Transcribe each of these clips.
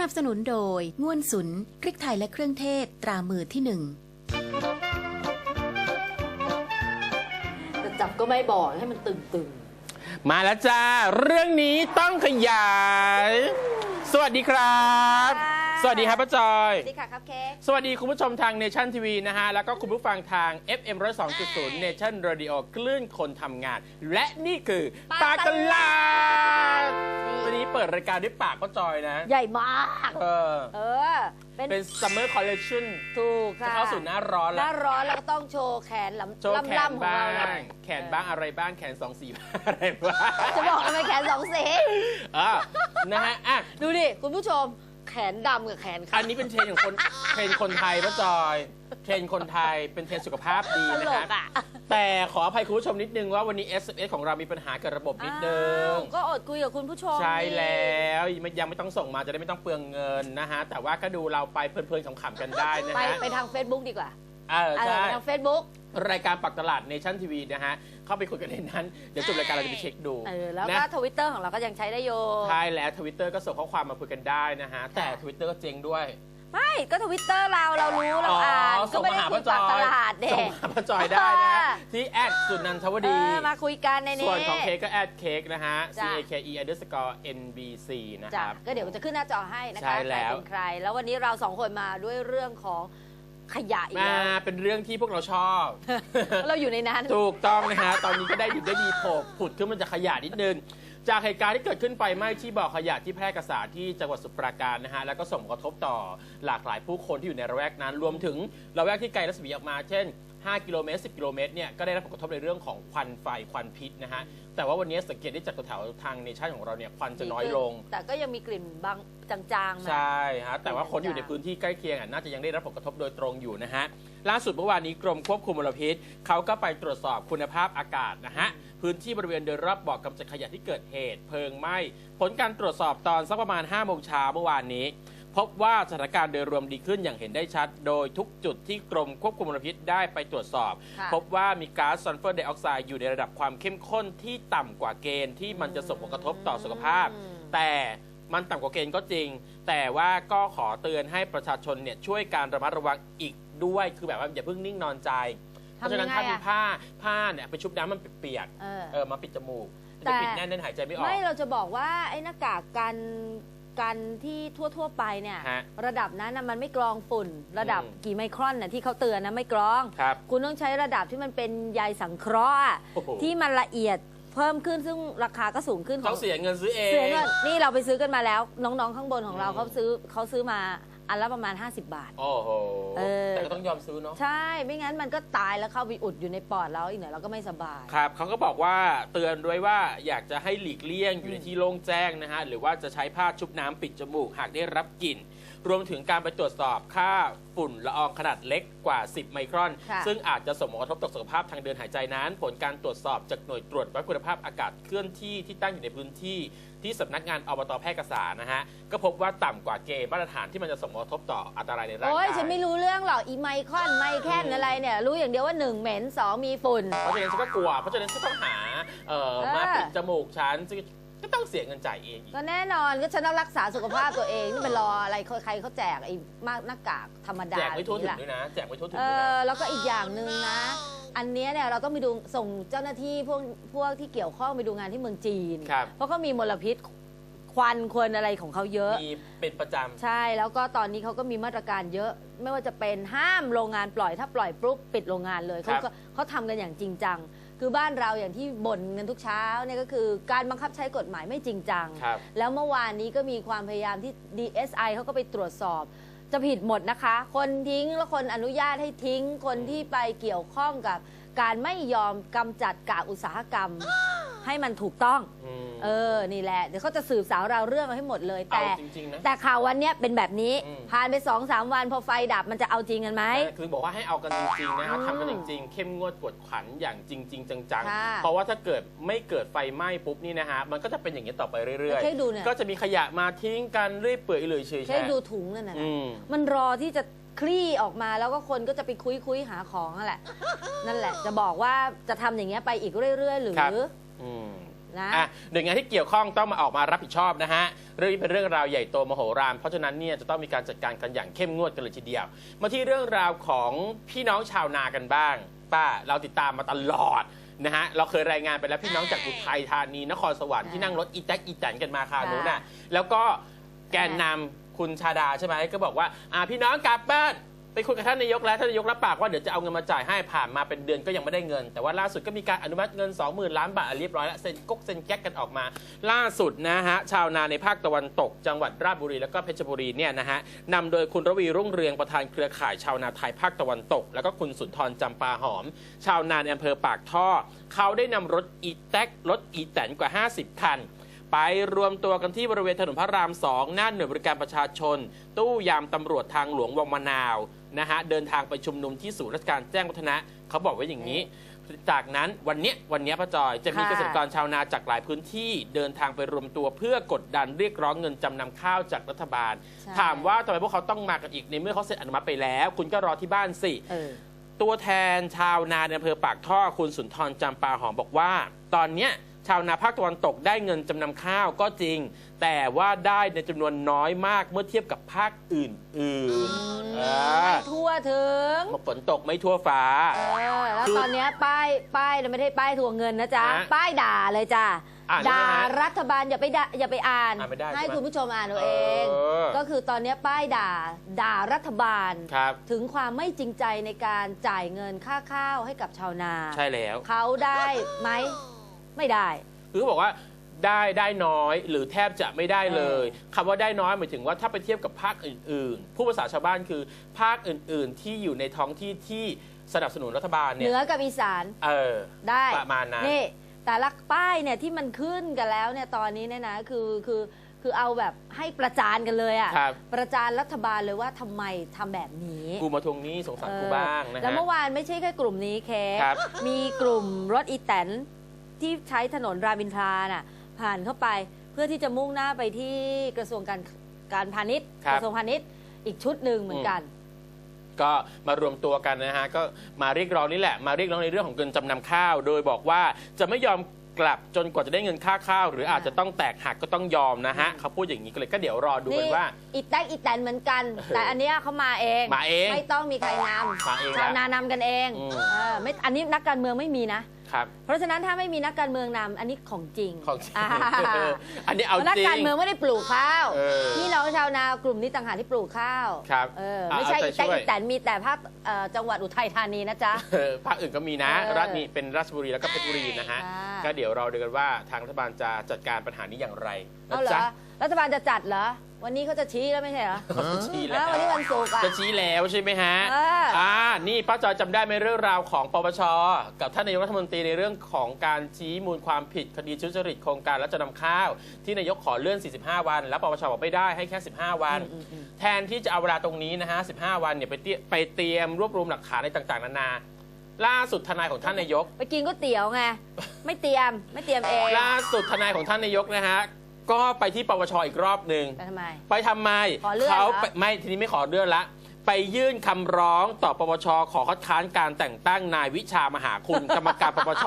นับสนุนโดยง่วนสุนพริกไทยและเครื่องเทศตรามือที่หนึ่งแต่จับก็ไม่บอกให้มันตึงมาแล้วจ้า เรื่องนี้ต้องขยาย สวัสดีครับค่ะ สวัสดีครับป้าจอยๆสวัสดีค่ะครับเค้ก สวัสดีคุณผู้ชมทางเนชั่นทีวีนะฮะ แล้วก็คุณผู้ฟังทาง FM 102.0 Nation Radio คลื่นคนทำงาน และนี่คือปากกลาดวันนี้เปิดรายการด้วยปากป้าจอยนะ ใหญ่มาก เออ เออ เป็นเป็น Summer Collection ถูกจะค่ะเข้าสู่หน้าร้อนหแล้น้าวร้อนแล้วก็ต้องโชว์แขนลำโชว์แขนล่ำๆของบ้าเราหน่งอยแขนบ้างอะไรบ้างแขนสองสีบ้างอะไรบ้างจะบอกทำไมแขนสองสี อะนะฮะอะ ดูดิ คุณผู้ชม แขนดำกับแขนอัขานวนี้เป็นเทรนด์ของคน เทรนด์คนไทยป้าจอย เทรนด์คนไทยเป็นเทรนด์สุขภาพดีตนะลฮะกอะแต่ขออภัยคุณผู้ชมนิดนึงว่าวันนี้ SMS ของเรามีปัญหากับระบบนิดนึง อ้าวก็อดคุยกับคุณผู้ชมใช่ดิแล้วยังไม่ต้องส่งมาจะได้ไม่ต้องเปลืองเงินนะฮะ แต่ว่าก็ดูเราไปเพลินๆขำๆกันได้นะไปฮะ ไปทาง Facebook ดีกว่า เออเออใช่ไปทาง Facebook รายการปักตลาดเนชั่นทีวีนะฮะ เข้าไปคุยกันในนั้น เดี๋ยวจบรายการเราจะไปเช็คดูเออแล้วนะก็ทวิตเตอร์ของเราก็ยังใช้ได้โยใช่แล้วทวิตเตอร์ก็ส่งข้อความมาคุยกันได้นะฮะ แต่ทวิตเตอร์ก็เจ๊งด้วย ไม่ก็ทวิตเตอร์เราเรารู้เราอ่านก็ส่งไม่มาได้หาคุป้ายจปาอกตยลาดเด็ส่งมาหาป้าจอยได้นะฮะที่แอดสุนันทวเอดีอมาคุยกันในนี้ส่วนของเค้กก็แอดเค้กนะฮะ C จ้ะ A K E underscore N B C นะคจ้ะรับก็เดี๋ยวจะขึ้นหน้าจอให้นะคะใช่แล้วใครเป็นใคร แล้ววันนี้เราสองคนมาด้วยเรื่องของ ขยะอีกมาแล้ว เป็นเรื่องที่พวกเราชอบ เราอยู่ในนั้น ถูกต้องนะฮะ ตอนนี้ก็ได้ดีได้ดีโผล่ผุดขึ้นมาจากขยะนิดนึง จากเหตุการณ์ที่เกิดขึ้นไฟไหม้ที่บ่อขยะที่แพร่กษาที่จังหวัดสมุพรปราการนะฮะแล้วก็ส่งผลกระทบต่อหลากหลายผู้คนที่อยู่ในระแวกนั้น รวมถึงระแวกที่ไกลรัศมีออกมาเช่น 5 กิโลเมตร 10 กิโลเมตรเนี่ยก็ได้รับผลกระทบในเรื่องของควันไฟควันพิษนะฮะแต่ว่าวันนี้สังเกตได้จากแถวๆทางเนชั่นของเราเนี่ยควันจะน้อยลง แต่ก็ยังมีกลิ่นบางจางๆมาใช่ฮะแต่ว่าคนอยู่ในพื้นที่ใกล้เคียงอะน่าจะยังได้รับผลกระทบโดยตรงอยู่นะฮะ ล่าสุดเมื่อวานนี้กรมควบคุมมลพิษเขาก็ไปตรวจสอบคุณภาพอากาศนะฮะพื้นที่บริเวณโดยรอบบ่อกำจัดขยะที่เกิดเหตุเพลิงไหม้ผลการตรวจสอบตอนสักประมาณ5โมงเช้าเมื่อวานนี้ พบว่าสถานการณ์โดยรวมดีขึ้นอย่างเห็นได้ชัด โดยทุกจุดที่กรมควบคุมมลพิษได้ไปตรวจสอบค่ะพบว่ามีก๊าซซัลเฟอร์ไดออกไซด์อยู่ในระดับความเข้มข้นที่ต่ำกว่าเกณฑ์ที่มันจะส่งผลกระทบต่อสุขภาพอืมแต่มันต่ำกว่าเกณฑ์ก็จริง แต่ว่าก็ขอเตือนให้ประชาชนเนี่ยช่วยการระมัดระวังอีก ด้วยคือแบบว่าอย่าเพิ่งนิ่งนอนใจ เพราะฉะนั้นทำยังไงถ้ามีอะผ้าผ้าเนี่ยไปชุบน้ำมันเปียกเออๆเออมาปิดจมูกแต่จะปิดแน่นแน่นหายใจไม่ออกไม่เราจะบอกว่าไอ้หน้ากากกันกันที่ทั่ว ๆ ไปเนี่ยฮะระดับนั้นนะมันไม่กรองฝุ่น ระดับอืมกี่ไมครอนน่ะที่เขาเตือนนะไม่กรองครับคุณต้องใช้ระดับที่มันเป็นใยสังเคราะห์อะโอ้โหที่มันละเอียดเพิ่มขึ้นซึ่งราคาก็สูงขึ้นขต้อองงเสียเงินซื้อเองเสียเงินนี่เราไปซื้อกันมาแล้ว น้องๆข้างบนของเราอืมเขาซื้อเขาซื้อมา อันละประมาณ 50 บาท โอ้โหเออ แต่ก็ต้องยอมซื้อเนาะใช่ไม่งั้นมันก็ตายแล้วเข้าไปอุดอยู่ในปอดเราอีกหน่อยเราก็ไม่สบาย ครับเขาก็บอกว่าเตือนด้วยว่าอยากจะให้หลีกเลี่ยงอยู่ในที่โล่งแจ้งนะฮะหรือว่าจะใช้ผ้าชุบน้ำปิดจมูกหากได้รับกลิ่น รวมถึงการไปตรวจสอบค่าฝุ่นละอองขนาดเล็กกว่า 10 ไมครอน ค่ะ ซึ่งอาจจะส่งผลกระทบต่อสุขภาพทางเดินหายใจนั้น ผลการตรวจสอบจากหน่วยตรวจวัดคุณภาพอากาศเคลื่อนที่ที่ตั้งอยู่ในพื้นที่ ที่สำนักงานอบตแพร่กษานะฮะ ก็พบว่าต่ำกว่าเกณฑ์มาตรฐานที่มันจะส่งผลกระทบต่ออันตรายในร่างโอ้ยกาย ฉันไม่รู้เรื่องหรอกอีไมครอนไมแคนอะไรเนี่ย รู้อย่างเดียวว่าหนึ่งเหม็นสองมีฝุ่น เพราะฉะนั้นฉันก็กลัว เพราะฉะนั้นฉันต้องหาเอ่อเออ มาปิดจมูกฉันซึ่ง ก็ต้องเสียเงินจ่ายเองอีกก็แน่นอนก็ฉันต้องรักษาสุขภาพตัวเองนี่เป็นรออะไรใครเขาแจกไอ้มากหน้ากากธรรมดาแจกไม่ทั่วถึงแบบด้วยนะแจกไม่ทั่วถึงเอด้วยนะ อแล้วก็อีกอย่างหนึ่งนะ อันเนี้ยเนี่ยเราต้องไปดูส่งเจ้าหน้าที่พวกพวกที่เกี่ยวข้องไปดูงานที่เมืองจีน ครับ เพราะเขามีมลพิษควันควนอะไรของเขาเยอะ มีเป็นประจใช่แล้วก็ตอนนี้เขาก็มีมาตรการเยอะ ไม่ว่าจะเป็นห้ามโรงงานปล่อยถ้าปล่อยปุ๊บปิดโรงงานเลยเขาก็เขาทำกันอย่างจริงจัง คือบ้านเราอย่างที่บ่นกันทุกเช้าเนี่ยก็คือการบังคับใช้กฎหมายไม่จริงจังำครับ แล้วเมื่อวานนี้ก็มีความพยายามที่ DSI เขาก็ไปตรวจสอบ จะผิดหมดนะคะ คนทิ้งแล้วคนอนุญาตให้ทิ้ง คนที่ไปเกี่ยวข้องกับการไม่ยอมกำจัดกากอุตสาหกรรม ให้มันถูกต้อง อืม เออ นี่แหละ เดี๋ยวเขาจะสืบสาวเราวเรื่องให้หมดเลยเอาแต่จริงๆนะแต่ข่าววันเนี้ยเป็นแบบนี้ อืม ผ่านไปสองสามวันพอไฟดับมันจะเอาจริงกันไหมคือบอกว่าให้เอากันจริงๆนะฮะอืมทำกันจริงๆ เข้มงวดกวดขันอย่างจริง ๆ จังค่ะๆ เพราะว่าถ้าเกิดไม่เกิดไฟไหม้ปุ๊บนี่นะฮะ มันก็จะเป็นอย่างนี้ต่อไปเรื่อยแค่ดูเนี่ยๆก็จะมีขยะมาทิ้งกันเรื่อยเปื่อยเลยเฉยๆแค่ดูถุงนั่นนะ อืม มันรอที่จะคลี่ออกมาแล้วก็คนก็จะไปคุยคุยๆหาของนั่นแหละ นั่นแหละ จะบอกว่าจะทำอย่างเงี้ยไปอีกเรื่อย ๆ หรือ ครับ อืมนะ อะหน่วยงานที่เกี่ยวข้องต้องมาออกมารับผิดชอบนะฮะ เรื่องนี้เป็นเรื่องราวใหญ่โตมโหฬาร เพราะฉะนั้นเนี่ยจะต้องมีการจัดการกันอย่างเข้มงวดกันเลยทีเดียว มาที่เรื่องราวของพี่น้องชาวนากันบ้าง ป้าเราติดตามมาตลอดนะฮะ เราเคยรายงานไปแล้วพี่น้องจากอุทัยธานี นครสวรรค์ที่นั่งรถอีแท็กอีแตนกันมาคราวนู้นน่ะ แล้วก็แกนนำคุณชาดาใช่ไหมก็บอกว่าอ่าพี่น้องกลับบ้าน ไปคุยกับท่านนายกแล้วท่านนายกรับปากว่าเดี๋ยวจะเอาเงินมาจ่ายให้ผ่านมาเป็นเดือนก็ยังไม่ได้เงิน แต่ว่าล่าสุดก็มีการอนุมัติเงิน 20,000 ล้านบาทเรียบร้อยแล้วเซ็นกกเซ็นแก๊กกันออกมา ล่าสุดนะฮะชาวนาในภาคตะวันตก จังหวัดราชบุรีแล้วก็เพชรบุรีเนี่ยนะฮะนำโดยคุณระวีรุ่งเรืองประธานเครือข่ายชาวนาไทยภาคตะวันตก แล้วก็คุณสุนทรจำปาหอม ชาวนาในอำเภอปากท่อ เขาได้นำรถอีแท็กรถอีแตนกว่า 50 คันไปรวมตัวกันที่บริเวณถนนพระรามสองหน้าหน่วยบริการประชาชน ตู้ยามตำรวจทางหลวงวังมะนาว นะฮะเดินทางไปชุมนุมที่ศูนย์ราชการแจ้งวัฒนะเขาบอกไว้อย่างนี้ จากนั้นวันเนี้ยวันเนี้ยป้าจอยจะมีค่ะ เกษตรกรชาวนาจากหลายพื้นที่เดินทางไปรวมตัวเพื่อกดดันเรียกร้องเงินจำนำข้าวจากรัฐบาล ใช่ถามว่าทำไมพวกเขาต้องมากันอีกในเมื่อเขาเซ็นอนุมัติไปแล้ว คุณก็รอที่บ้านสิ เออ ตัวแทนชาวนาในอำเภอปากท่อคุณสุนทรจำปาหอมบอกว่า ตอนเนี้ย ชาวนาภาคตะวันตกได้เงินจำนำข้าวก็จริง แต่ว่าได้ในจำนวนน้อยมากเมื่อเทียบกับภาคอื่นๆอ่าไม่ทั่วถึง ฝนตกไม่ทั่วฟ้า เออ แล้วคือตอนเนี้ยป้ายป้ายเนี่ยไม่ได้ป้ายทวงเงินนะจ๊ะ ฮะป้ายด่าเลยจ้ะอ่านได้ด่าไหมฮะรัฐบาลอย่าไปด่าอย่าไปอ่าน อ่านไม่ได้ให้ใช่ไหมคุณผู้ชมอ่านเอาเอง เออ ก็คือตอนเนี้ยป้ายด่าด่ารัฐบาล ครับ ถึงความไม่จริงใจในการจ่ายเงินค่าข้าวให้กับชาวนา ใช่แล้ว เขาได้ไหม ไม่ได้ คือเขาบอกว่าได้ได้น้อยหรือแทบจะไม่ได้เลยคำว่าได้น้อยหมายถึงว่าถ้าไปเทียบกับภาคอื่นๆ ผู้ภาษาชาวบ้านคือภาคอื่นๆ ที่อยู่ในท้องที่ที่สนับสนุนรัฐบาลเหเนี่ยนือกับอีสานเออได้ประมาณนั้นนี่แต่ละป้ายเนี่ยที่มันขึ้นกันแล้วเนี่ยตอนนี้เนี่ยนะคือคือคือเอาแบบให้ประจานกันเลยอะครับประจานรัฐบาลเลยว่าทำไมทำแบบนี้กูมาทวงหนี้สงสารกูเออบ้างนะแล้วฮะเมื่อวานไม่ใช่แค่กลุ่มนี้เค้กครับมีกลุ่มรถอีแตน ที่ใช้ถนนรามอินทราน่ะผ่านเข้าไปเพื่อที่จะมุ่งหน้าไปที่กระทรวงการการพาณิชย์ครับ กระทรวงพาณิชย์อีกชุดหนึ่งเหมือนกัน ก็มารวมตัวกันนะฮะก็มาเรียกร้องนี่แหละมาเรียกร้องในเรื่องของเงินจำนำข้าว โดยบอกว่าจะไม่ยอมกลับจนกว่าจะได้เงินค่าข้าว หรืออาจจะต้องแตกหักก็ต้องยอมนะฮะเขาพูดอย่างนี้ก็เลยก็เดี๋ยวรอดูกันว่าอีแตกอีแตนเหมือนกัน แต่อันเนี้ยเขามาเอง มาเองไม่ต้องมีใครนมาเองำชาวแล้วนานำกันเองอืม เออไม่อันนี้นักการเมืองไม่มีนะ ครับเพราะฉะนั้นถ้าไม่มีนักการเมืองนำอันนี้ของจริงของจริงอ่าอันนี้เอาเพราะนักจริงการเมืองไม่ได้ปลูกข้าวเออพี่น้องชาวนากลุ่มนี้ต่างหากที่ปลูกข้าวครับเอออะไม่ใช่เอาอีใจแตกช่วย อีแตนมีแต่ภาคเอ่อจังหวัดอุทัยธานีนะจ๊ะ เออภาคอื่นก็มีนะ เออรัฐนี้เป็นราชบุรีแล้วก็เพชรบุรีนะฮะ ค่ะ ก็เดี๋ยวเราดูกันว่าทางรัฐบาลจะจัดการปัญหานี้อย่างไรนะเอาเหรจ๊ะ อ รัฐบาลจะจัดเหรอ วันนี้เขาจะชี้แล้วไม่ใช่เหรอจะชี้แล้แล้วววันนี้วันศุกร์อะจะชี้แล้วใช่ไหมฮะเอออ่ นี่ป้าจอยจำได้ไหมเรื่องราวของปปช กับท่านนายกรัฐมนตรีในเรื่องของการชี้มูลความผิดคดีทุจริตโครงการและจะนำข้าว ที่นายกขอเลื่อน 45 วัน แล้วปปชบอกไม่ได้ให้แค่ 15 วันอืมอืมแทนที่จะเอาเวลาตรงนี้นะฮะ 15 วันเนี่ยไปเตรียไปเตรียมรวบรวมหลักฐานอะไรต่างๆ นานา ล่าสุดทนายของท่านนายก ไปกินก๋วยเตี๋ยวไง ไม่เตรียม ไม่เตรียมเอง ล่าสุดทนายของท่านนายกนะฮะ ก็ไปที่ปปชอีกรอบหนึ่งแต่ทำไม ไปทำไมขอเลื่อนเขาเหรอ ไปไม่ทีนี้ไม่ขอเลื่อนละ ไปยื่นคำร้องต่อปปชขอคัดค้านการแต่งตั้งนายวิชามหาคุณ กรรมการปปช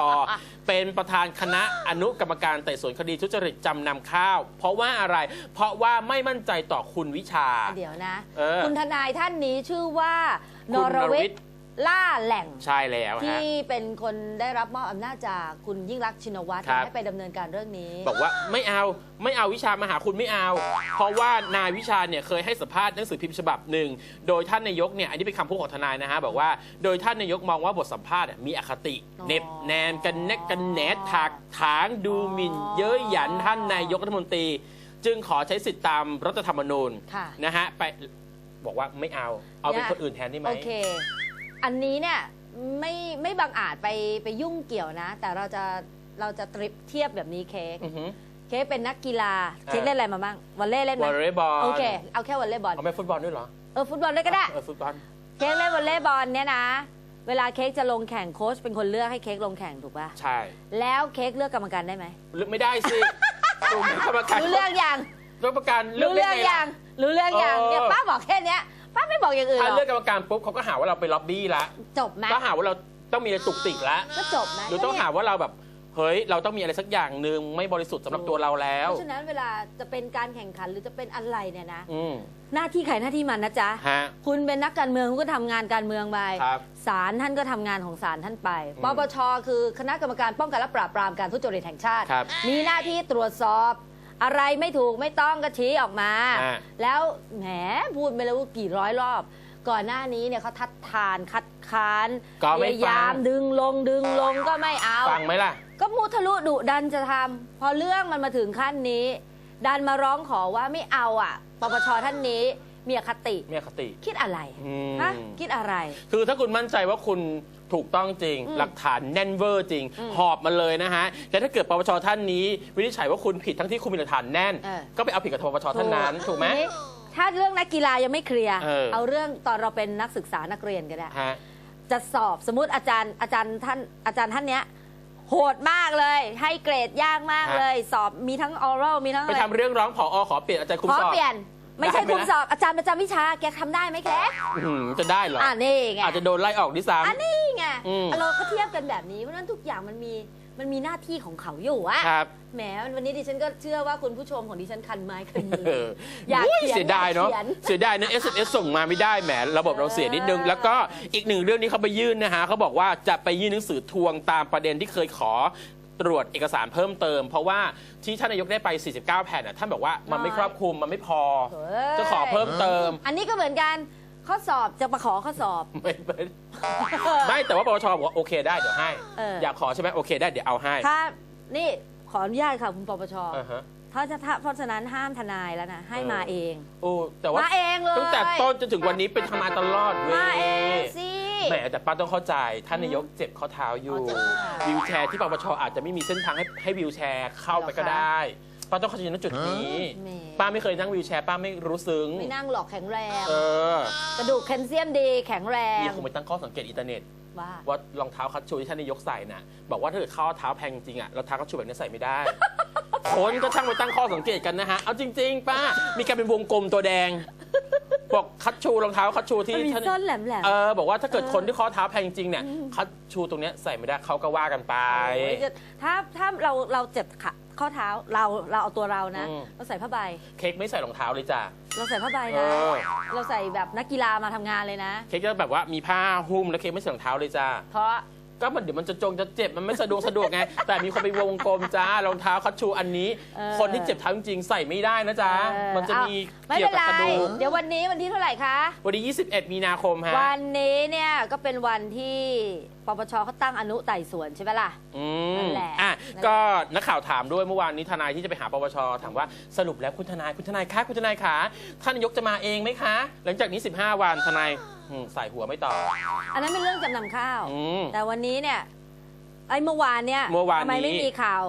เป็นประธานคณะอนุกรรมการไต่สวนคดีทุจริตจำนำข้าว เพราะว่าอะไร เพราะว่าไม่มั่นใจต่อคุณวิชา เดี๋ยวนะ เออคุณทนายท่านนี้ชื่อว่า คุนณรนรวิวิททย์ย์ ล่าแหล่งใช่แล้วฮะที่เป็นคนได้รับมอบอำนาจจากคุณยิ่งรักษณ์ชินวัตรครับ ให้ไปดำเนินการเรื่องนี้ บอกว่าไม่เอาไม่เอาวิชามหาคุณไม่เอา เพราะว่านายวิชาเนี่ยเคยให้สัมภาษณ์หนังสือพิมพ์ฉบับหนึ่ง โดยท่านนายกเนี่ยอันนี้เป็นคำพูดของทนายนะฮะบอกว่าโดยท่านนายกมองว่าบทสัมภาษณ์เนี่ยมีอคติอ๋อเหน็บแนมกันแนกกันแหนถากถางดูหมิ่น เย้ยหยันท่านนายกรัฐมนตรี จึงขอใช้สิทธิตามรัฐธรรมนูญค่ะ นะฮะไปบอกว่าไม่เอาเอาเป็นเนี่ยคนอื่นแทนได้ไหม โอเค อันนี้เนี่ยไม่ไม่บังอาจไปไปยุ่งเกี่ยวนะ แต่เราจะเราจะเทียบแบบนี้เค้กอือหือ เค้กเป็นนักกีฬาอ่าเค้กเล่นอะไรมาบ้างวอลเล่เล่นไหวมอลเลย์บอล โอเคเอาแค่วอลเล่บอลเอาไม่ฟุตบอลด้วยเหรอเออฟุตบอลด้วยก็ได้ เออฟุตบอล เค้กเล่นวอลเล่บอลเนี่ยนะ เวลาเค้กจะลงแข่งโค้ชเป็นคนเลือกให้เค้กลงแข่งถูกป่ะใช่แล้วเค้กเลือกกรรมการได้ไหมเลือกไม่ได้สิกลุ่มกรรมการรู้เรื่องยังกรรมการเลือกรู้ได้เรื่องไงล่ะ ยังรู้เรื่องยังเออเนี่ยป้าบอกแค่เนี้ย ป้าไม่บอกอย่างอื่นหถ้ารอเลือกกรรมการปุ๊บเขาก็หาว่าเราไปล็อบบี้ละจบไหมก็หาว่าเราต้องมีอะไรตุกติกละก็จบไหมหรือต้องหาว่าเราแบบเฮ้ยเราต้องมีอะไรสักอย่างหนึ่งไม่บริสุทธิ์สำหรับตัวเราแล้วเพราะฉะนั้นเวลาจะเป็นการแข่งขันหรือจะเป็นอะไรเนี่ยนะ อืมหน้าที่ใครหน้าที่มันนะจ๊ะ ฮะ คุณเป็นนักการเมืองคุณก็ทำงานการเมืองไปครับศาลท่านก็ทำงานของศาลท่านไปอืมปปชคือคณะกรรมการป้องกันและปราบปรามการทุจริตแห่งชาติ ครับมีหน้าที่ตรวจสอบ อะไรไม่ถูกไม่ต้องก็ชี้ออกมา อ่าแล้วแหมพูดไปแล้วว่ากี่ร้อยรอบ ก่อนหน้านี้เนี่ยเขาทัดทานคัดค้านก็พไม่ยายามฟังดึงลงดึงลงก็ไม่เอา ฟังไหมล่ะ ก็มูทะลุดุดันจะทำพอเรื่องมันมาถึงขั้นนี้ ดันมาร้องขอว่าไม่เอาอะปปชท่านนี้ มีอคติ มีอคติคิดอะไรอืม ฮะคิดอะไร คือถ้าคุณมั่นใจว่าคุณถูกต้องจริงอืมหลักฐานแน่นเวอร์จริงอืมหอบมาเลยนะฮะแต่ถ้าเกิดปปชท่านนี้ วินิจฉัยว่าคุณผิดทั้งที่คุณมีหลักฐานแน่น เออ ก็ไปเอาผิดกับปปชท่านนั้น ถูกไหม ทีนี้ถ้าเรื่องนักกีฬายังไม่เคลียร์ เออ เอาเรื่องตอนเราเป็นนักศึกษานักเรียนก็ได้ ฮะ จะสอบสมมติอาจารย์อาจารย์ท่านอาจารย์ท่านเนี้ยโหดมากเลย ให้เกรดยากมากฮะเลย สอบมีทั้งออรัลมีทั้งไปอะไรทำเรื่องร้องผอขอเปลี่ยนอาจารย์คุมขอสอบ เปลี่ยน ไม่ใช่ได้ไหมคุมสอบอาจารย์ประจำวิชาแกทำได้ไหมแกอื้อหือจะได้เหรอ อ่านี่ไงอาจจะโดนไล่ออกดิซ้ อันนี้ไงอืมเราก็เทียบกันแบบนี้เพราะฉะนั้นทุกอย่างมันมีมันมีหน้าที่ของเขาอยู่อะำครับ แหมวันนี้ดิฉันก็เชื่อว่าคุณผู้ชมของดิฉันคันไม้คันมือเอออยากอุ้ยเขียนเสียดายเนาะ อยากเขียนเสียดายนะ SMS ส่งมาไม่ได้แหม ระบบเราเสียนิดนึง เออแล้วก็อีกหนึ่งเรื่องนี้เขาไปยื่นนะฮะเขาบอกว่าจะไปยื่นหนังสือทวงตามประเด็นที่เคยขอ ตรวจเอกสารเพิ่มเติม เพราะว่าที่ท่านนายกได้ไป 49 แผ่นน่ะท่านบอกว่ามันไม่ครอบคลุมมันไม่พอ เฮ้ย จะขอเพิ่มเติม อันนี้ก็เหมือนกันข้อสอบจะมาขอข้อสอบ ไม่ไม่ไม่แต่ว่าปปชบอกว่าโอเคได้เดี๋ยวให้ เอออ อยากขอใช่ไหมโอเคได้เดี๋ยวเอาให้ถ้านี่ขออนุญาตค่ะคุณปปชอ่าฮะถ้าจะถ้าเพราะฉะนั้นห้ามทนายแล้วนะ ให้เออมาเอง โอ้แต่ว่ามาเองเลย ตั้งแต่ต้นจนถึงวันนี้เป็นทำงานตลอดเว้มาเองยสิ แหมแต่ป้าต้องเข้าใจท่านนายกเจ็บข้อเท้าอยู่อ๋อเจ็บข้อเท้าวิวแชร์ที่ปปชอาจจะไม่มีเส้นทางให้ให้วิวแชร์เข้าไปก็เหรอคะได้ป้าต้องเข้าใจในจุดนี้แหมป้าไม่เคยนั่งวิวแชร์ป้าไม่รู้ซึ้งไม่นั่งหลอกแข็งแรงเออกระดูกแคลเซียมดีแข็งแรงนี่คงไปตั้งข้อสังเกตอินเทอร์เน็ตว่าว่ารองเท้าคัชชูที่ท่านนายกใส่น่ะบอกว่าถ้าเกิดเข้าเท้าแพงจริงอะรองเท้าคัชชูแบบนี้ใส่ไม่ได้คนก็ช่างไปตั้งข้อสังเกตกันนะฮะเอาจริง ๆ ป้ามีการเป็นวงกลมตัวแดง บอกคัชชูรองเท้าคัชชูที่มันมีท่านส้นแหลมแหลมเออบอกว่าถ้าเกิดเออคนที่ข้อเท้าแพงจริงเนี่ยคัชชูตรงเนี้ยใส่ไม่ได้เขาก็ว่ากันไปถ้าถ้าเราเราเจ็บขาข้อเท้าเราเราเอาตัวเรานะ อืม เราใส่ผ้าใบ เค้กไม่ใส่รองเท้าเลยจ้ะ เราใส่ผ้าใบเอนะอเราใส่แบบนักกีฬามาทำงานเลยนะ เค้กจะแบบว่ามีผ้าหุ้มแล้วเค้กไม่ใส่รองเท้าเลยจ้า เพราะ ก็มันเดี๋ยวมันจะจงจะเจ็บมันไม่สะดวกสะดวกไง แต่มีคนไปวงกลมจ้ารองเท้าคัชชูอันนี้ เออ คนที่เจ็บเท้าจริงๆใส่ไม่ได้นะจ๊ะเออมันจะมีไม่เกี่ยเป็วนกับไร กระดูกเดี๋ยววันนี้วันที่เท่าไหร่คะ วันที่21 มีนาคมฮะวันนี้เนี่ยก็เป็นวันที่ปปชเขาตั้งอนุไต่สวนใช่ไหมล่ะ อืนั่มนแหละอะนั่นแหละ ก็นักข่าวถามด้วยเมื่อวานนี้ทนายที่จะไปหาปปชถามว่าสรุปแล้วคุณทนายคุณทนายคะคุณทนายขาท่านนายกจะมาเองไหมคะ หลังจากนี้ 15 วันทนาย อืมใส่หัวไม่ต่อบอันนั้นเป็นเรื่องจำนำข้าว อืมแต่วันนี้เนี่ยไอ้เมื่อวานเนี่ยเมื่อวานนี้ ทำไมไม่มีข่าว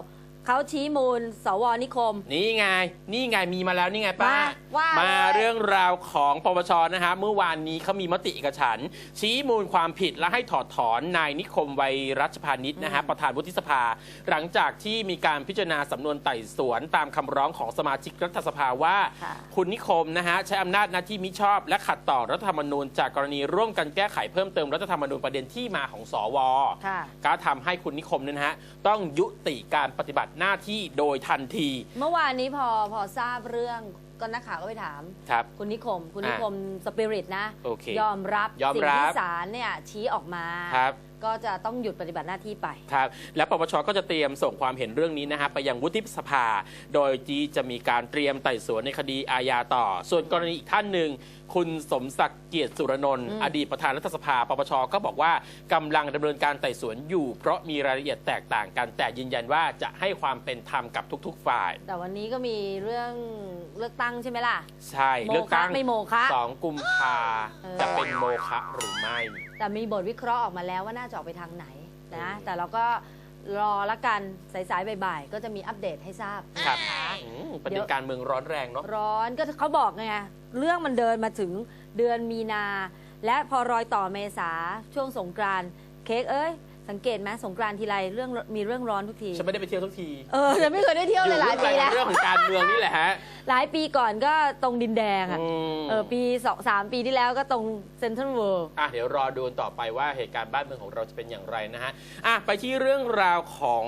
เขาชี้มูลสวนิคม นี่ไง นี่ไงมีมาแล้วนี่ไงป้ามาว่ามาเลยเรื่องราวของปปชนะฮะเมื่อวานนี้เขามีมติเอกฉันท์ชี้มูลความผิดและให้ถอดถอนนายนิคมวัยรัชพานิชนะฮะประธานวุฒิสภา หลังจากที่มีการพิจารณาสำนวนไต่สวนตามคำร้องของสมาชิกรัฐสภาว่า ค่ะ คุณนิคมนะฮะใช้อำนาจหน้าที่มิชอบ และขัดต่อรัฐธรรมนูญ จากกรณีร่วมกันแก้ไขเพิ่มเติมรัฐธรรมนูญประเด็นที่มาของสว ค่ะ ก็ทำให้คุณนิคมเนยนะฮะต้องยุติการปฏิบัติหน้าที่โดยทันที เมื่อวานนี้พอพอทราบเรื่องก็นักข่าวก็ไปถาม ครับ คุณนิคม คุณอะนิคมสปิริตนะ โอเคยอมรับยอมสิ่งรับ ที่ศาลเนี่ยชี้ออกมา ครับ ก็จะต้องหยุดปฏิบัติหน้าที่ไป ครับและปปชก็จะเตรียมส่งความเห็นเรื่องนี้นะฮะไปยังวุฒิสภา โดยที่จะมีการเตรียมไต่สวนในคดีอาญาต่อ ส่วนกรณีอีกท่านหนึ่งคุณสมศักดิ์เกียรติสุรนนท์อืม อดีตประธานรัฐสภาปปชก็บอกว่ากำลังดำเนินการไต่สวนอยู่ เพราะมีรายละเอียดแตกต่างกัน แต่ยืนยันว่าจะให้ความเป็นธรรมกับทุก ๆ ฝ่าย แต่วันนี้ก็มีเรื่องเลือกตั้งใช่ไหมล่ะ ใช่โมเลือกคะตั้งไม่โมคะสองกุมภาเออ จะเป็นโมฆะหรือไม่ แต่มีบทวิเคราะห์ออกมาแล้วว่าน่าจะออกไปทางไหนนะอืมแต่เราก็รอละกันสายๆบ่ายๆก็จะมีอัปเดตให้ทราบครับนะคะอืมประเด็นการเมืองร้อนแรงเนาะ ร้อนก็เขาบอกไงเรื่องมันเดินมาถึงเดือนมีนา และพอรอยต่อเมษาช่วงสงกรานต์เค้กเอ้ย สังเกตไหมสงกรานต์ทีไรเรื่องมีเรื่องร้อนทุกที ฉันไม่ได้ไปเที่ยวทุกทีเออฉันไม่เคยได้เที่ยวเลยหลายปีแล้ว เรื่องของการเมืองนี่แหละฮะ หลายปีก่อนก็ตรงดินแดงอะ อืม เออปีสองสามปีที่แล้วก็ตรงเซ็นทรัลเวิลด์อะเดี๋ยวรอดูต่อไปว่าเหตุการณ์บ้านเมืองของเราจะเป็นอย่างไรนะฮะอะไปที่เรื่องราวของ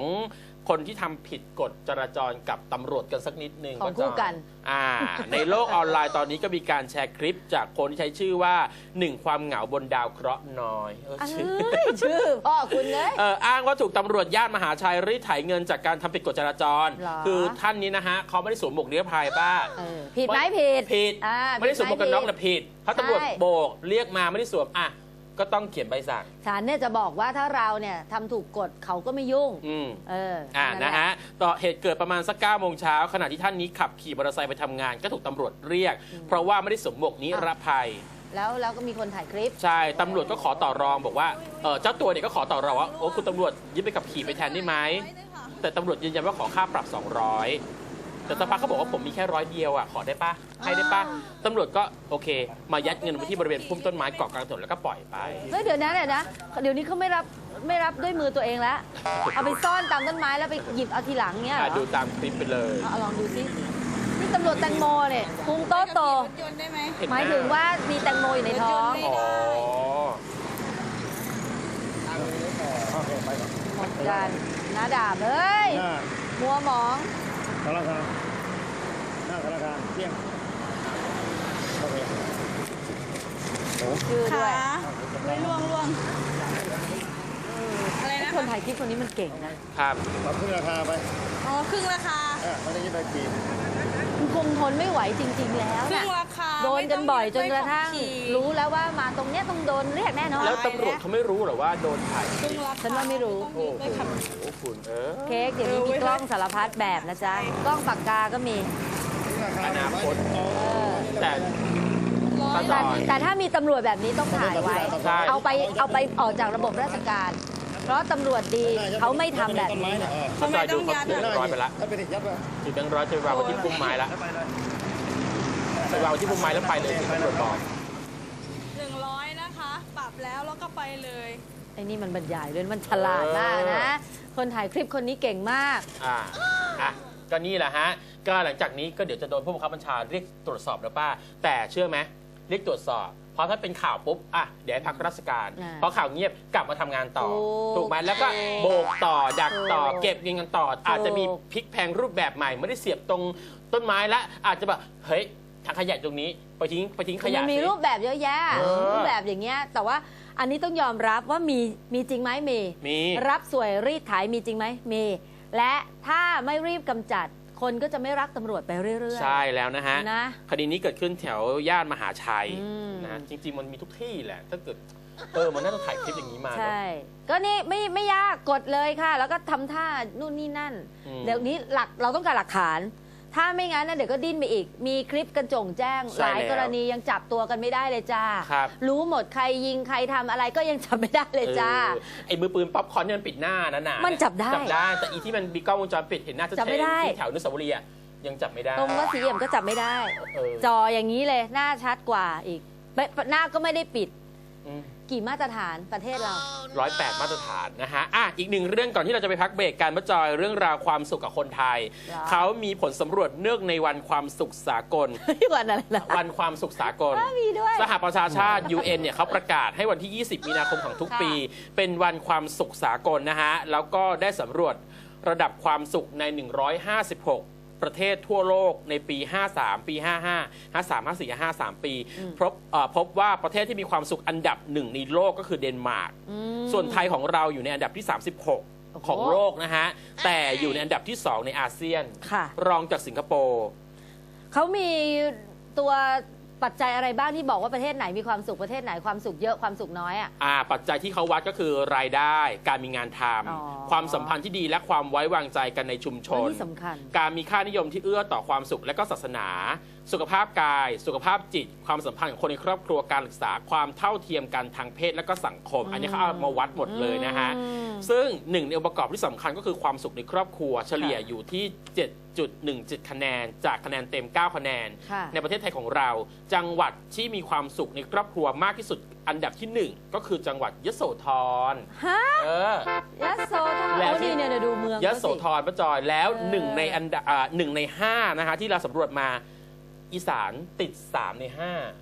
คนที่ทำผิดกฎจราจรกับตำรวจกันสักนิดนึงของป้าจคู่อยกัน อ่า ในโลกออนไลน์ตอนนี้ก็มีการแชร์คลิปจากคนที่ใช้ชื่อว่าหนึ่งความเหงาบนดาวเคราะห์น้อยเออเอ้ชื่อยชื่อพ่อคุณเลย เอออ้างว่าถูกตำรวจย่านมหาชัยรีดไถเงินจากการทำผิดกฎจราจร เหรอ คือท่านนี้นะฮะเขาไม่ได้สวมหมวกนิรภัยป้า เออผิดไหมผิดผิด อ่าไม่ได้สวมหมวกกันน็อกนะผิดเพราะตำรวจใช่ โบกเรียกมาไม่ได้สวมอะ ก็ต้องเขียนใบสั่งฉันเนี่ยจะบอกว่าถ้าเราเนี่ยทำถูกกฎเขาก็ไม่ยุ่ง อืม เอออ่าแหลนะฮะต่อเหตุเกิดประมาณสัก9โมงเช้าขณะที่ท่านนี้ขับขี่มอเตอร์ไซค์ไปทำงานก็ถูกตำรวจเรียก เพราะว่าไม่ได้สวมหมวกนิรภัย แล้วแล้วก็มีคนถ่ายคลิป ใช่ตำรวจก็ขอต่อรองบอกว่าเออเจ้าตัวเนี่ยก็ขอต่อรองว่าโอ้คุณตำรวจยึดไปขับขี่ไปแทนได้ไหม แต่ตำรวจยืนยันว่าขอค่าปรับ 200 แต่สักพักเขาบอกว่าผมมีแค่ร้อยเดียวอะขอได้ปะให้ได้ปะตำรวจก็โอเค มายัดเงินไว้ที่บริเวณพุ่มต้นไม้เกาะกลางถนนแล้วก็ปล่อยไป เฮ้ยเดี๋ยวนะเดี๋ยวนะเดี๋ยวนี้เขาไม่รับไม่รับด้วยมือตัวเองแล้ว เอาไปซ่อนตามต้นไม้แล้วไปหยิบเอาทีหลังเนี่ยเหรอะอดูตามคลิปไปเลยเอาเอาลองดูสินี่ตำรวจแตงโมเนี่ยพุงโตโต รถยนต์ได้ไหมเห็นหมายถึงว่ามีแตงโมอยู่ในท้องไม่อ๋อได้หมดกันหน้าด่าเฮ้ยหน้ามัวหมอง ธนาคารหน้าธนาคารเที่ยงโอเคชื่อด้ขาวยไม่ล่วงล่วงอะไรนะคนถ่ายคลิปคนนี้มันเก่งนะ ครับปรับขึ้นราคาไป อ๋อครึ่งราคาเออไม่ได้ยึดใบขี่มัน คงทนไม่ไหวจริง ๆ แล้วครึ่นะงราคาโดนกันบ่อยจนกระทั่ง ไม่ต้องยึดใบขับขี่ รู้แล้วว่ามาตรงเนี้ยต้องโดนเรียกแน่นอน แล้วตำรวจเขาไม่รู้เหรอว่าโดนถ่ายคครึ่ลิงปราคาฉันว่าไม่รู้ โอ้ไม่โหขับ คุณเออเค้กเดี๋ยวนี้มีกล้องสารพัดแบบนะจ๊ะ กล้องปากกาก็มีอนาคตเออแต่ร้อยต่แต่อแต่ถ้ามีตำรวจแบบนี้ต้องถ่ายไว้ ใช่ เอาไปเอาไปออกจากระบบราชการ เพราะตำรวจดีเขาไม่ทำแบบนี้ ทำไมต้องยัดเรียอะบร้อยไปละ ถ้าไปติดยัดไปจุดแบงค์ร้อยจะไปวางไว้ที่พุ่มไม้ละไปวางไว้ที่พุ่มไม้แล้วไปเลยที่ตำรวจบอกหนึ่งร้อยนะคะ ปรับแล้วแล้วก็ไปเลย ไอ้นี่มันบรรยายด้วยมันฉลาดมากนะ คนถ่ายคลิปคนนี้เก่งมาก อ่าอะก็นี่แหละฮะ ก็หลังจากนี้ก็เดี๋ยวจะโดนผู้บังคับบัญชาเรียกตรวจสอบแล้วป้า แต่เชื่อไหมเรียกตรวจสอบเพ ราะถ้าเป็นข่าวปุ๊บอะเดี๋ยวให้พักราชการ อ่าเพราะข่าวเงียบกลับมาทำงานต่อ ถูกถูกไหมแล้วก็โบกต่อดักต่อ ถูกเก็บเงินกันต่อ อาจจะมีพลิกแพลงรูปแบบใหม่ไม่ได้เสียบตรงต้นไม้ละอาจจะแบบเฮ้ยทางขยะตรงนี้ไปทิ้งไปทิ้งขยะมันมีสิ รูปแบบเยอะแยะเออ รูปแบบอย่างเงี้ย แต่ว่าอันนี้ต้องยอมรับว่ามีมีจริงไหมมี มี รับสวยรีดไถมีจริงไหมมี และถ้าไม่รีบกำจัด คนก็จะไม่รักตำรวจไปเรื่อยๆ ใช่แล้วนะฮะ นะ คดีนี้เกิดขึ้นแถวย่านมหาชัยอืม นะจริง ๆ มันมีทุกที่แหละ ถ้าเกิดเออมันน่าจะถ่ายคลิปอย่างนี้มาเนอะ ใช่ ก็นี่ไม่ไม่ยากกดเลยค่ะ แล้วก็ทำท่านู่นนี่นั่น อืม เดี๋ยวนี้หลักเราต้องการหลักฐาน ถ้าไม่งั้นนะเดี๋ยวก็ดิ้นไปอีก มีคลิปกระจงแจ้ง ใช่หลายแล้วกรณียังจับตัวกันไม่ได้เลยจ้าครับ รู้หมดใครยิงใครทำอะไรก็ยังจับไม่ได้เลยจ้า เออไอ้มือปืนป๊อปคอร์นที่มันปิดหน้านั่นน่ะมันจับได้จับได้แต่อีที่มันมีกล้องวงจรปิดเห็นหน้าชัดจับไม่เจนได้ ที่แถวอนุสาวรีย์อะยังจับไม่ได้ตรงว่าสีเหลี่ยมก็จับไม่ได้ เออจออย่างนี้เลยหน้าชัดกว่าอีกไม่หน้าก็ไม่ได้ปิด ม กี่มาตรฐานประเทศเรา ร้อยแปดมาตรฐานนะฮะ อะ อีกหนึ่งเรื่องก่อนที่เราจะไปพักเบรกการมาจอยเรื่องราวความสุขกับคนไทยเหรอ เขามีผลสำรวจเนื่องในวันความสุขสากลวันอะไรนะวันความสุขสากล อ้าวมีด้วย สหประชาชาติ UN เนี่ยเขาประกาศให้วันที่ 20 มีนาคมของทุกค่ะปี เป็นวันความสุขสากลนะฮะ แล้วก็ได้สำรวจระดับความสุขใน 156 ประเทศทั่วโลกในปี 53 ปี 55 53 54 53 ปีพบเอ่อพบว่าประเทศที่มีความสุขอันดับหนึ่งในโลกก็คือเดนมาร์กอืมส่วนไทยของเราอยู่ในอันดับที่ 36ของโลกนะฮะ แต่อยู่ในอันดับที่ 2 ในอาเซียนค่ะรองจากสิงคโปร์เขามีตัว ปัจจัยอะไรบ้างที่บอกว่าประเทศไหนมีความสุขประเทศไหนความสุขเยอะความสุขน้อยอะ อ่าปัจจัยที่เขาวัดก็คือรายได้ การมีงานทอ๋อำความสัมพันธ์ที่ดีและความไว้วางใจกันในชุมชเรื่องนที่สำคัญ การมีค่านิยมที่เอื้อต่อความสุขและก็ศาสนา สุขภาพกาย สุขภาพจิต ความสัมพันธ์ของคนในครอบครัวการศึกษาความเท่าเทียมกันทางเพศและก็สังคม อันนี้เขาเอามาวัดหมดเลยนะฮะ อืม ซึ่งหนึ่งในองค์ประกอบที่สำคัญก็คือความสุขในครอบครัว เฉลี่ยค่ะอยู่ที่ 7.17 คะแนน จากคะแนนเต็ม 9 คะแนน ค่ะ ในประเทศไทยของเราจังหวัดที่มีความสุขในครอบครัวมากที่สุดอันดับที่หนึ่งก็คือจังหวัดยโสธรฮะเออยโสธรแล้วโอ้ที่นี่เนี่ยเดี๋ยวดูเมืองยเขาโสสิธรป้าจอยแล้วเออหนึ่งในอันดับอ่าหนึ่งในห้านะคะที่เราสำรวจมาอีสานติด 3 ใน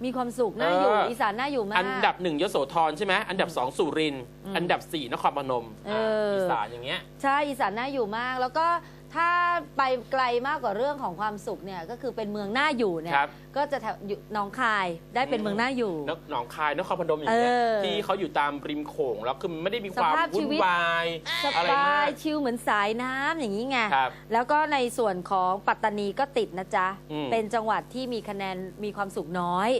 มีความสุขน่าอยู่เอออีอีสานน่าอยู่5มาก อันดับหนึ่งยโสธรใช่ไหมอันดับสองสุรินทร์อืมอันดับสี่นครพนมเอออีอีสานอย่างเงี้ยใช่อีสานน่าอยู่มากแล้วก็ ถ้าไปไกลมากกว่าเรื่องของความสุขเนี่ยก็คือเป็นเมืองน่าอยู่เนี่ยครับ ก็จะแถวอยู่หนองคายได้เป็นเมืองน่าอยู่ นหนองคายนครพนมอย่างเงี้ยเออที่เขาอยู่ตามริมโขงแล้วคือมันไม่ได้มีความสภาพชีวุ่นวิต วายสอะไรบามายก ชิลเหมือนสายน้ำอย่างนี้ไง ครับแล้วก็ในส่วนของปัตตานีก็ติดนะจ๊ะ อืม เป็นจังหวัดที่มีคะแนนมีความสุขน้อย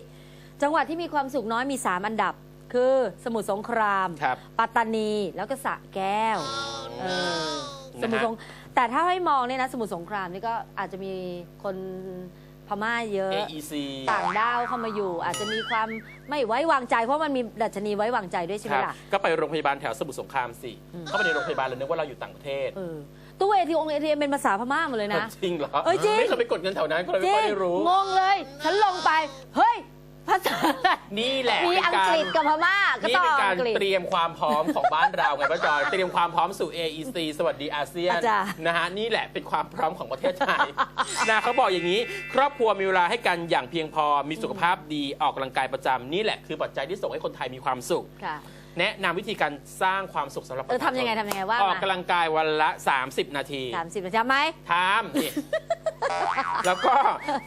จังหวัดที่มีความสุขน้อยมี 3 อันดับ คือสมุทรสงคราม ครับ ปัตตานีแล้วก็สระแก้วเออสมุทรสง แต่ถ้าให้มองเนี่ยนะสมุทรสงครามนี่ก็อาจจะมีคนพม่าเยอะ AEC ต่างด้าวเข้ามาอยู่ อาจจะมีความไม่ไว้วางใจ เพราะมันมีดัชนีไว้วางใจด้วยใช่ไหคมรับล่ะ ก็ไปโรงพยาบาลแถวสมุทรสงครามสิอืมเข้าไปในโรงพยาบาลแล้วนึกว่าเราอยู่ต่างประเทศเออตู้เอทีองเอทีเป็นภาษาพม่าหมดเลยนะ จริงเหรอเออจริงไม่เคยไปกดเงินแถวนั้นก็เลยจไม่ริค่อยได้รู้ งงเลย ฉันลงไป เฮ้ย ภาษาอะไรนี่แหละมีเป็นอังการกฤษกับพม่าก็นี่ต้องเป็นการอังกฤษ เตรียมความพร้อมของบ้านเราไงป้าจอยเตรียมความพร้อมสู่ AEC สวัสดีอาเซียนอาจารย์ นะฮะนี่แหละเป็นความพร้อมของประเทศไทยนะเขาบอกอย่างนี้ ครอบครัวมีเวลาให้กันอย่างเพียงพอมีสุขภาพดีออกกำลังกายประจำนี่แหละคือปัจจัยที่ส่งให้คนไทยมีความสุข ค่ะ แนะนำวิธีการสร้างความสุขสำหรับเออทำยังไงทำยังไงว่าออกมา กำลังกายวันละ 30 นาทีสามสิบนาทีไหมทำนี่แล้วก็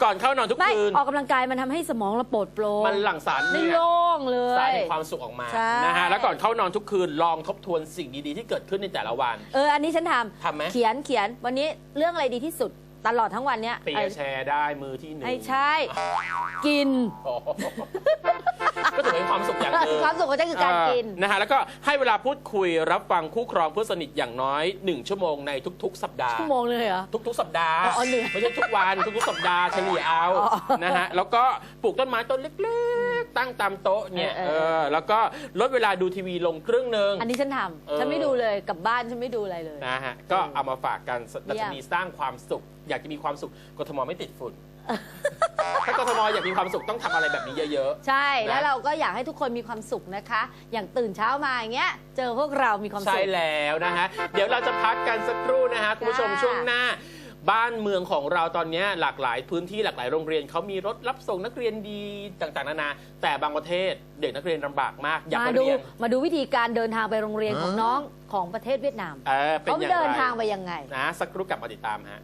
ก่อนเข้านอนทุกไม่คืน ออกกำลังกายมันทำให้สมองเราโปร่งโปร่งมันหลั่งสารไม่เนี่ยโล่งเลสารยแห่งความสุขออกมาใช่ นะฮะแล้วก่อนเข้านอนทุกคืนลองทบทวนสิ่งดีๆ ที่เกิดขึ้นในแต่ละวัน เอออันนี้ฉันททำไหมำเขียนเขียนวันนี้เรื่องอะไรดีที่สุดตลอดทั้งวันเนี้ยเปียร์แชร์ได้มือที่หนึ่งไม่ใช่ กิน โอ้โห ก็ถือเป็นความสุขอย่างหนึ่งความสุขของฉันคือการกิน เออนะฮะแล้วก็ให้เวลาพูดคุยรับฟังคู่ครองเพื่อนสนิทอย่างน้อย 1 ชั่วโมงในทุก ๆ สัปดาห์ ชั่วโมงเลยเหรอ ทุกๆ สัปดาห์อ๋ออ๋อเหนื่อยไม่ใช่ทุกวัน ทุกๆ สัปดาห์เฉลี่ยเอาอ๋อนะฮะแล้วก็ปลูกต้นไม้ต้นเล็กๆ ตั้งตามโต๊ะเนี่ยเออเอเออ อแล้วก็ลดเวลาดูทีวีลงครึ่งหนึ่ง อันนี้ฉันทเออำฉันไม่ดูเลยกลับบ้านฉันไม่ดูอะไรเลย นะฮะก็เอามาฝากกันเยี่ดัยมชนีสร้างความสุข อยากจะมีความสุขกทมไม่ติดฝุ่น ถ้ากทมอยากมีความสุขต้องทำอะไรแบบนี้เยอะ ใช่นะ แล้วเราก็อยากให้ทุกคนมีความสุขนะคะ อย่างตื่นเช้ามาอย่างเงี้ย เจอพวกเรามีความๆสุใช่ขแล้วนะฮะ เดี๋ยวเราจะพักกันสักครู่นะฮะคุณผู้ชมค่ะช่วงหน้า บ้านเมืองของเราตอนนี้หลากหลายพื้นที่หลากหลายโรงเรียนเขามีรถรับส่งนักเรียนดีต่างๆนานา แต่บางประเทศเด็กนักเรียนลำบากมากอยากมาไปดูเรียนมาดูวิธีการเดินทางไปโรงเรียนของน้องของประเทศเวียดนามเออเป็นเขาอย่างเดินไรทางไปยังไง นะสักครู่กลับมาติดตามฮะ